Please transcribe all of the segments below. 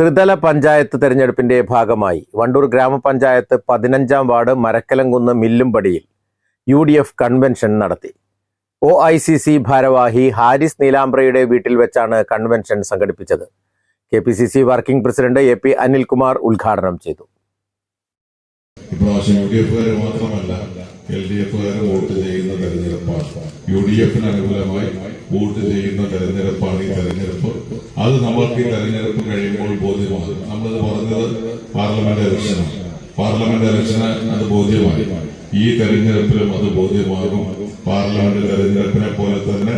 ത്രിതല പഞ്ചായത്ത് തെരഞ്ഞെടുപ്പിന്റെ ഭാഗമായി വണ്ടൂർ ഗ്രാമപഞ്ചായത്ത് പതിനഞ്ചാം വാർഡ് മരക്കലംകുന്ന് മില്ലുംപടിയിൽ യു ഡി എഫ് കൺവെൻഷൻ നടത്തി. ഒ ഐ സി സി ഭാരവാഹി ഹാരിസ് നീലാംബ്രയുടെ വീട്ടിൽ വെച്ചാണ് കൺവെൻഷൻ സംഘടിപ്പിച്ചത്. K P C C working president A P Anilkumar ഉദ്ഘാടനം ചെയ്തു. മാത്രമല്ല എൽ ഡി എഫുകാർ വോട്ട് ചെയ്യുന്ന തെരഞ്ഞെടുപ്പാണ്. യു ഡി എഫിന് അനുകൂലമായി വോട്ട് ചെയ്യുന്ന തെരഞ്ഞെടുപ്പാണ് ഈ തെരഞ്ഞെടുപ്പ്. അത് നമ്മൾക്ക് ഈ തെരഞ്ഞെടുപ്പ് കഴിയുമ്പോൾ ബോധ്യമാകും. നമ്മളിത് പറഞ്ഞത് പാർലമെന്റ് ഇലക്ഷനാണ്. പാർലമെന്റ് ഇലക്ഷന് അത് ബോധ്യമായി. ഈ തെരഞ്ഞെടുപ്പിലും അത് ബോധ്യമാകും. പാർലമെന്റ് തെരഞ്ഞെടുപ്പിനെ പോലെ തന്നെ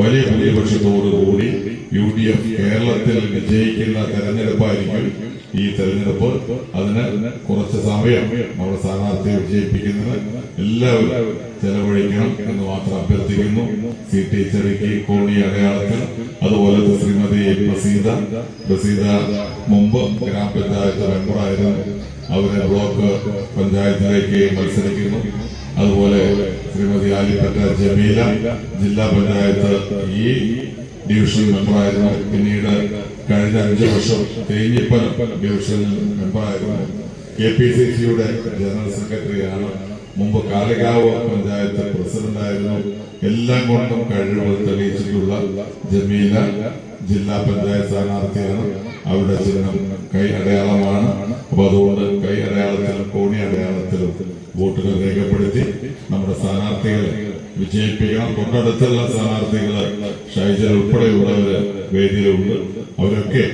വലിയ ഭൂരിപക്ഷത്തോടുകൂടി യു ഡി എഫ് കേരളത്തിൽ വിജയിക്കുന്ന തെരഞ്ഞെടുപ്പായിരിക്കും ഈ തെരഞ്ഞെടുപ്പ്. അതിന് കുറച്ച് സമയം നമ്മുടെ സ്ഥാനാർത്ഥിയെ വിജയിപ്പിക്കുന്നതിന് എല്ലാവരും ചെലവഴിക്കണം എന്ന് മാത്രം അഭ്യർത്ഥിക്കുന്നു. സി ടി ചെറുക്കി കോണി അടയാളത്തിൽ. അതുപോലെ ശ്രീമതി ബസീത ബസീത മുമ്പ് ഗ്രാമപഞ്ചായത്ത് മെമ്പറായിരുന്നു. അവരെ ബ്ലോക്ക് പഞ്ചായത്തിലേക്ക് മത്സരിക്കുന്നു. അതുപോലെ ശ്രീമതി ആലിപ്പറ്റ ജമീല ജില്ലാ പഞ്ചായത്ത് ഈ ഡിവിഷൻ മെമ്പറായിരുന്നു പിന്നീട് കഴിഞ്ഞ അഞ്ച് വർഷം തേഞ്ഞിപ്പലം ഡിവിഷൻ മെമ്പറായിരുന്നു കെ പി സി സിയുടെ ജനറൽ സെക്രട്ടറിയാണ്. മുമ്പ് കാളികാവ് പഞ്ചായത്ത് പ്രസിഡന്റായിരുന്നു. എല്ലാം കൊണ്ടും കഴിവ് തെളിയിച്ചിട്ടുള്ള ജമീല ജില്ലാ പഞ്ചായത്ത് സ്ഥാനാർത്ഥിയാണ്. അവരുടെ ചിഹ്നം കൈ അടയാളമാണ്. നമ്മുടെ സ്ഥാനാർത്ഥികളെ വിജയിപ്പിക്കണം തൊട്ടടുത്തുള്ള സ്ഥാനാർത്ഥികൾ ഷൈജൽ ഉൾപ്പെടെയുള്ളവര് വേദിയിലുണ്ട്. അവരൊക്കെ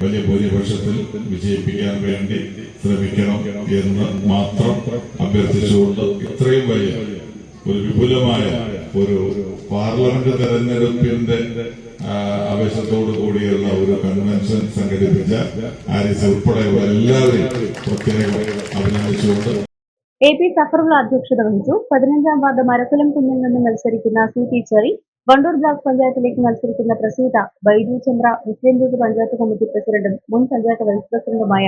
വലിയ ഭൂരിപക്ഷത്തിൽ വിജയിപ്പിക്കാൻ വേണ്ടി ശ്രമിക്കണം എന്ന് മാത്രം അഭ്യർത്ഥിച്ചുകൊണ്ട് ഇത്രയും വലിയ ഒരു വിപുലമായ ഒരു പാർലമെന്റ് തെരഞ്ഞെടുപ്പിന്റെ ആവേശത്തോടു കൂടിയുള്ള ഒരു കൺവെൻഷൻ സംഘടിപ്പിച്ച ആരിസ് ഉൾപ്പെടെയുള്ള എല്ലാവരെയും പ്രത്യേകം അഭിനന്ദിച്ചുകൊണ്ട് എ പി സഫറുള്ള അധ്യക്ഷത വഹിച്ചു. പതിനഞ്ചാം വാർഡ് മരക്കുലം കുന്നിൽ നിന്ന് മത്സരിക്കുന്ന C P Cherry Wandoor block പഞ്ചായത്തിലേക്ക് മത്സരിക്കുന്ന പ്രസീത ബൈജു ചന്ദ്ര മുസ്ലിം ലീഗ് പഞ്ചായത്ത് കമ്മിറ്റി പ്രസിഡന്റും മുൻ പഞ്ചായത്ത് വൈസ് പ്രസിഡന്റുമായ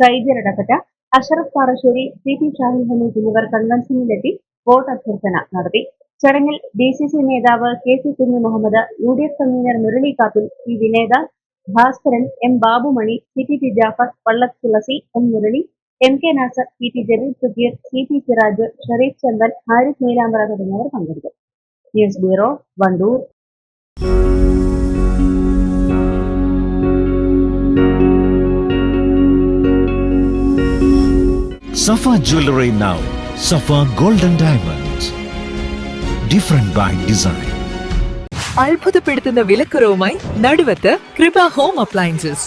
ഷൈജർ ഇടപ്പറ്റ അഷറഫ് പാറശ്ശേരി സി പി ഷാഹിൽ ഹമീദ് എന്നിവർ കൺവെൻഷനിലെത്തി വോട്ട് അഭ്യർത്ഥന നടത്തി. ചടങ്ങിൽ ഡി സി സി നേതാവ് K C Kunhu Muhammad U D F convener Murali Kappil P Vinedas Bhaskaran M Babumani C T P Jafar Pallath Thulasi M Murali M K Nasar P T Jaleel Sudheer C P Siraj Sherif Chandan Haris Neelambra തുടങ്ങിയവർ പങ്കെടുത്തു news bureau Wandoor Safa Jewelry now. Safa Golden Diamonds. Different by design. അത്ഭുതപ്പെടുത്തുന്ന വിലക്കുറവുമായി നടുവത്ത് കൃപ home appliances